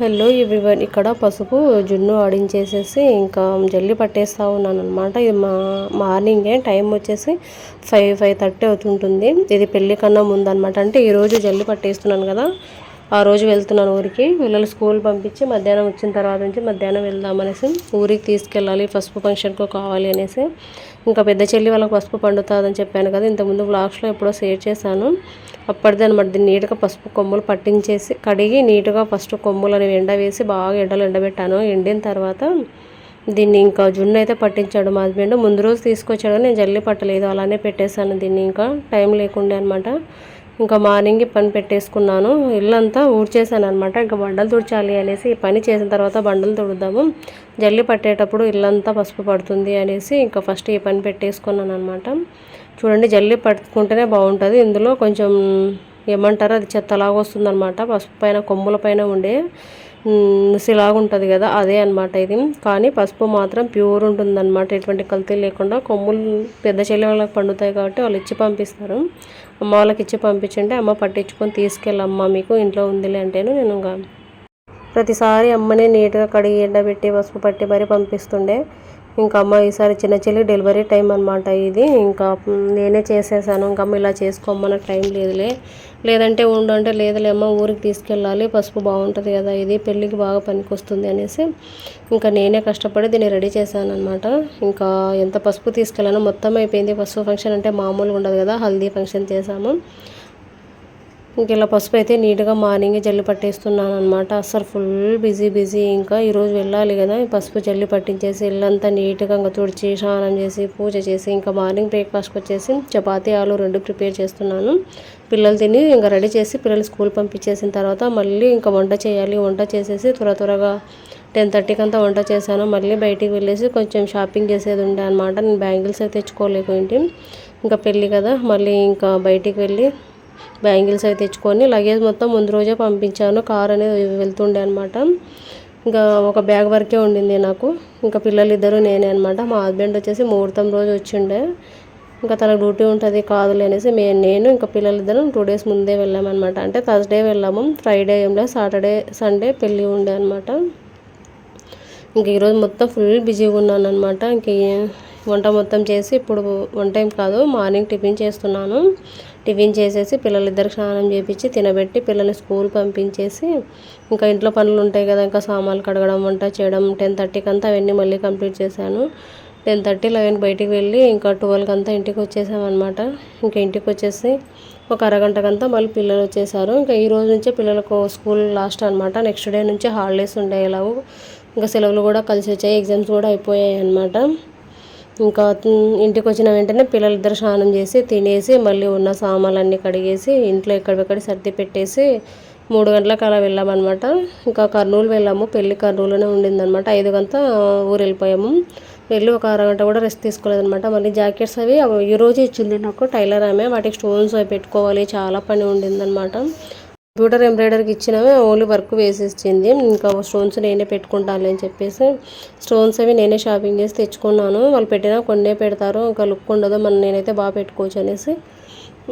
Hello everyone ఇక్కడ పసుపు జున్ను ఆడించేసేసి ఇంకా జల్లి పట్టేస్తూ ఉన్నాను అనమాట ఇది మా మార్నింగే టైం వచ్చేసి ఫైవ్ ఫైవ్ థర్టీ అవుతుంటుంది. ఇది పెళ్ళి కన్నా ముందనమాట అంటే ఈరోజు జల్లి పట్టేస్తున్నాను కదా. ఆ రోజు వెళ్తున్నాను ఊరికి. పిల్లలు స్కూల్ పంపించి మధ్యాహ్నం వచ్చిన తర్వాత నుంచి మధ్యాహ్నం వెళ్దామనేసి ఊరికి తీసుకెళ్ళాలి పసుపు ఫంక్షన్కు కావాలి అనేసి. ఇంకా పెద్ద చెల్లి వాళ్ళకి పసుపు పండుతుందని చెప్పాను కదా ఇంతకుముందు బ్లాగ్స్లో ఎప్పుడో షేర్ చేశాను. అప్పటిదే అనమాట దీన్ని నీట్గా పసుపు కొమ్ములు పట్టించేసి కడిగి నీట్గా ఫస్ట్ కొమ్ములు అనేవి ఎండ వేసి బాగా ఎండలు ఎండబెట్టాను. ఎండిన తర్వాత దీన్ని ఇంకా జున్ను అయితే పట్టించాడు మా హస్బెండ్. ముందు రోజు తీసుకొచ్చాడు నేను జల్లి పట్టలేదు అలానే పెట్టేశాను దీన్ని ఇంకా. టైం లేకుండే అనమాట ఇంకా మార్నింగ్ పని పెట్టేసుకున్నాను. ఇల్లంతా ఊడ్చేసాను అనమాట ఇంకా బండలు తుడిచాలి అనేసి పని చేసిన తర్వాత బండలు తుడుద్దాము. జల్లి పట్టేటప్పుడు ఇల్లంతా పసుపు పడుతుంది అనేసి ఇంకా ఫస్ట్ ఈ పని పెట్టేసుకున్నాను అనమాట చూడండి జల్లి పట్టుకుంటేనే బాగుంటుంది. ఇందులో కొంచెం ఏమంటారు? అది చెత్తలాగా వస్తుంది అనమాట పసుపు పైన కొమ్ముల పైన ఉండే ఉంటుంది కదా అదే అనమాట ఇది. కానీ పసుపు మాత్రం ప్యూర్ ఉంటుందన్నమాట. ఎటువంటి కల్తీ లేకుండా కొమ్ములు పెద్ద చెల్లి వాళ్ళకి పండుతాయి కాబట్టి వాళ్ళు ఇచ్చి పంపిస్తారు. అమ్మ వాళ్ళకి ఇచ్చి పంపించండి అమ్మ పట్టించుకొని తీసుకెళ్ళమ్మ మీకు ఇంట్లో ఉందిలే అంటేను నేను ఇంకా. ప్రతిసారి అమ్మనే నీట్గా కడిగి ఎండబెట్టి పసుపు పట్టి మరీ పంపిస్తుండే. ఇంకా అమ్మ ఈసారి చిన్న చెల్లి డెలివరీ టైం అనమాట ఇది. ఇంకా నేనే చేసేసాను. ఇంకా అమ్మ ఇలా చేసుకోమ్మన టైం లేదులే. లేదంటే ఉండు అంటే లేదులే అమ్మ ఊరికి తీసుకెళ్ళాలి. పసుపు బాగుంటుంది కదా ఇది పెళ్ళికి బాగా పనికొస్తుంది అనేసి ఇంకా నేనే కష్టపడి దీన్ని రెడీ చేశాను అనమాట ఇంకా ఎంత పసుపు తీసుకెళ్ళాను మొత్తం అయిపోయింది. పసుపు ఫంక్షన్ అంటే మామూలుగా ఉండదు కదా హల్దీ ఫంక్షన్ చేశాము. ఇంక ఇలా పసుపు అయితే నీట్గా మార్నింగే జల్లి పట్టేస్తున్నాను అనమాట అసలు ఫుల్ బిజీ బిజీ. ఇంకా ఈరోజు వెళ్ళాలి కదా పసుపు జల్లి పట్టించేసి ఇల్లంతా నీట్గా ఇంకా తుడిచి స్నానం చేసి పూజ చేసి ఇంకా మార్నింగ్ బ్రేక్ఫాస్ట్కి వచ్చేసి చపాతీ ఆలు రెండు ప్రిపేర్ చేస్తున్నాను. పిల్లలు తిని ఇంకా రెడీ చేసి పిల్లలు స్కూల్ పంపించేసిన తర్వాత మళ్ళీ ఇంకా వంట చేయాలి. వంట చేసేసి త్వర త్వరగా టెన్ థర్టీకి అంతా వంట చేశాను. మళ్ళీ బయటికి వెళ్ళేసి కొంచెం షాపింగ్ చేసేది ఉండే అనమాట నేను బ్యాంగిల్స్ అయితే తెచ్చుకోలేకుంటే ఇంకా పెళ్ళి కదా మళ్ళీ ఇంకా బయటికి వెళ్ళి బ్యాంగిల్స్ అవి తెచ్చుకొని లగేజ్ మొత్తం ముందు రోజే పంపించాను. కార్ అనేది వెళ్తుండే అనమాట ఇంకా ఒక బ్యాగ్ వరకే ఉండింది నాకు. ఇంకా పిల్లలు ఇద్దరు నేనే అనమాట మా హస్బెండ్ వచ్చేసి ముహూర్తం రోజు వచ్చిండే. ఇంకా తన డ్యూటీ ఉంటుంది కాదులే అనేసి మే నేను ఇంకా పిల్లలిద్దరం టూ డేస్ ముందే వెళ్ళామన్నమాట అంటే థర్స్డే వెళ్ళాము. ఫ్రైడే ఏం లేదు. సాటర్డే సండే పెళ్ళి ఉండే అనమాట ఇంక ఈరోజు మొత్తం ఫుల్ బిజీగా ఉన్నాను అనమాట ఇంక వంట మొత్తం చేసి ఇప్పుడు వన్ టైం కాదు మార్నింగ్ టిఫిన్ చేస్తున్నాను. టిఫిన్ చేసేసి పిల్లలిద్దరు స్నానం చేపించి తినబెట్టి పిల్లల్ని స్కూల్ పంపించేసి ఇంకా ఇంట్లో పనులు ఉంటాయి కదా ఇంకా సామాన్లు కడగడం వంట చేయడం టెన్ థర్టీకి అంతా అవన్నీ మళ్ళీ కంప్లీట్ చేశాను. టెన్ థర్టీ లెవెన్ బయటికి వెళ్ళి ఇంకా ట్వెల్వ్కి అంతా ఇంటికి వచ్చేసామన్నమాట. ఇంకా ఇంటికి వచ్చేసి ఒక అరగంటకంతా మళ్ళీ పిల్లలు వచ్చేసారు. ఇంకా ఈ రోజు నుంచే పిల్లలకు స్కూల్ లాస్ట్ అనమాట నెక్స్ట్ డే నుంచి హాలిడేస్ ఉండే ఇంకా సెలవులు కూడా కలిసి వచ్చాయి ఎగ్జామ్స్ కూడా అయిపోయాయి అనమాట ఇంకా ఇంటికి వచ్చిన వెంటనే పిల్లలిద్దరు స్నానం చేసి తినేసి మళ్ళీ ఉన్న సామాన్లన్నీ కడిగేసి ఇంట్లో ఎక్కడికక్కడ సర్ది పెట్టేసి మూడు గంటలకు అలా వెళ్ళామన్నమాట. ఇంకా కర్నూలు వెళ్ళాము. పెళ్ళి కర్నూలులోనే ఉండిందనమాట ఐదు గంట ఊరు వెళ్ళిపోయాము వెళ్ళి ఒక అరగంట కూడా రెస్ట్ తీసుకోలేదనమాట మళ్ళీ జాకెట్స్ అవి ఈరోజు ఇచ్చింది నాకు టైలర్ ఆమె. వాటికి స్టోన్స్ అవి పెట్టుకోవాలి. చాలా పని ఉండిందనమాట కంప్యూటర్ ఎంబ్రాయిడరీకి ఇచ్చినవి ఓన్లీ వర్క్ వేసిచ్చింది ఇంకా స్టోన్స్ నేనే పెట్టుకుంటాను అని చెప్పేసి స్టోన్స్ అవి నేనే షాపింగ్ చేసి తెచ్చుకున్నాను. వాళ్ళు పెట్టినా కొన్నే పెడతారు. ఇంకా లుక్ ఉండదు. మన నేనైతే బాగా పెట్టుకోవచ్చు అనేసి.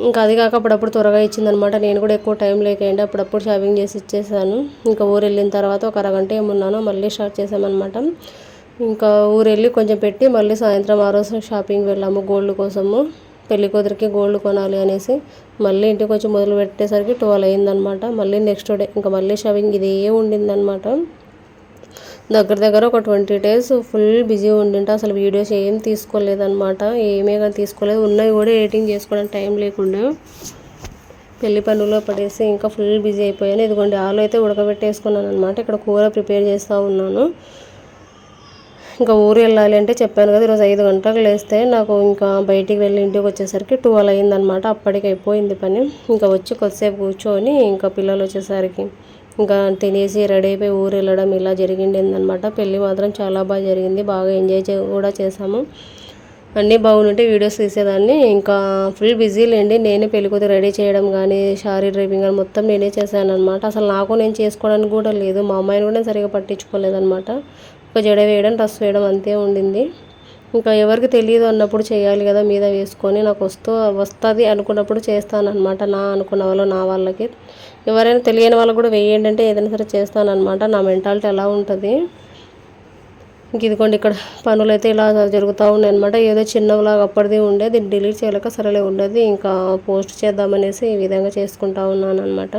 ఇంకా అది కాక అప్పుడప్పుడు త్వరగా ఇచ్చిందనమాట. నేను కూడా ఎక్కువ టైం లేకండి అప్పుడప్పుడు షాపింగ్ చేసి ఇచ్చేసాను. ఇంకా ఊరు వెళ్ళిన తర్వాత ఒక అరగంట ఏమున్నాను మళ్ళీ స్టార్ట్ చేసామన్నమాట ఇంకా ఊరు వెళ్ళి కొంచెం పెట్టి మళ్ళీ సాయంత్రం ఆ రోజు షాపింగ్ వెళ్ళాము గోల్డ్ కోసము. పెళ్ళికూతురికి గోల్డ్ కొనాలి అనేసి. మళ్ళీ ఇంటికి వచ్చి మొదలు పెట్టేసరికి ట్వెల్వ్ అయిందనమాట మళ్ళీ నెక్స్ట్ డే ఇంకా మళ్ళీ షవింగ్ ఇదే ఉండిందనమాట దగ్గర దగ్గర ఒక ట్వంటీ డేస్ ఫుల్ బిజీ ఉండింటే. అసలు వీడియోస్ ఏం తీసుకోలేదనమాట ఏమీ కానీ తీసుకోలేదు. ఉన్నవి కూడా ఎడిటింగ్ చేసుకోవడానికి టైం లేకుండా పెళ్ళి పనుల్లో పడేసి ఇంకా ఫుల్ బిజీ అయిపోయాను. ఇదిగోండి ఆలు అయితే ఉడకబెట్టేసుకున్నాను అనమాట ఇక్కడ కూర ప్రిపేర్ చేస్తూ ఉన్నాను. ఇంకా ఊరు వెళ్ళాలి అంటే చెప్పాను కదా ఈరోజు ఐదు గంటలకు లేస్తే నాకు ఇంకా బయటికి వెళ్ళి ఇంటికి వచ్చేసరికి ట్వెల్వ్ అయిందనమాట అప్పటికి అయిపోయింది పని. ఇంకా వచ్చి కొద్దిసేపు కూర్చొని ఇంకా పిల్లలు వచ్చేసరికి ఇంకా తినేసి రెడీ అయిపోయి ఊరు వెళ్ళడం ఇలా జరిగిండిందనమాట పెళ్ళి మాత్రం చాలా బాగా జరిగింది. బాగా ఎంజాయ్ కూడా చేసాము అన్నీ బాగుంటే వీడియోస్ తీసేదాన్ని. ఇంకా ఫుల్ బిజీ లేండి. నేనే పెళ్ళికొద్ది రెడీ చేయడం కానీ షారీ డ్రైవింగ్ కానీ మొత్తం నేనే చేశాను అనమాట అసలు నాకు నేను చేసుకోవడానికి కూడా లేదు. మా అమ్మాయిని కూడా సరిగా పట్టించుకోలేదనమాట ఒక జడ వేయడం డ్రెస్ వేయడం అంతే ఉండింది. ఇంకా ఎవరికి తెలియదు అన్నప్పుడు చేయాలి కదా మీద వేసుకొని నాకు వస్తూ వస్తుంది అనుకున్నప్పుడు చేస్తానన్నమాట. నా అనుకున్న వాళ్ళు నా వాళ్ళకి. ఎవరైనా తెలియని వాళ్ళకి కూడా వేయండి అంటే ఏదైనా సరే చేస్తానన్నమాట. నా మెంటాలిటీ ఎలా ఉంటుంది. ఇంక ఇదిగోండి ఇక్కడ పనులు అయితే ఇలా జరుగుతూ ఉన్నాయి అనమాట ఏదో చిన్నలాగా అప్పటిది ఉండే దీన్ని డిలీట్ చేయలేక సరేలే ఉండేది. ఇంకా పోస్ట్ చేద్దామనేసి ఈ విధంగా చేసుకుంటా ఉన్నాను అనమాట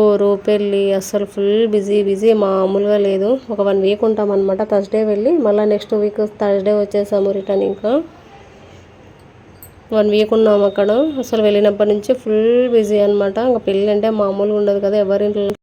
ఊరు పెళ్ళి అస్సలు ఫుల్ బిజీ బిజీ మామూలుగా లేదు. ఒక వన్ వీక్ ఉంటాం అనమాట థర్స్డే వెళ్ళి మళ్ళీ నెక్స్ట్ వీక్ థర్స్డే వచ్చేసాము రిటర్న్ ఇంకా. వన్ వీక్ ఉన్నాము అక్కడ. అసలు వెళ్ళినప్పటి నుంచి ఫుల్ బిజీ అనమాట ఇంకా పెళ్ళి అంటే మామూలుగా ఉండదు కదా ఎవరింట్లో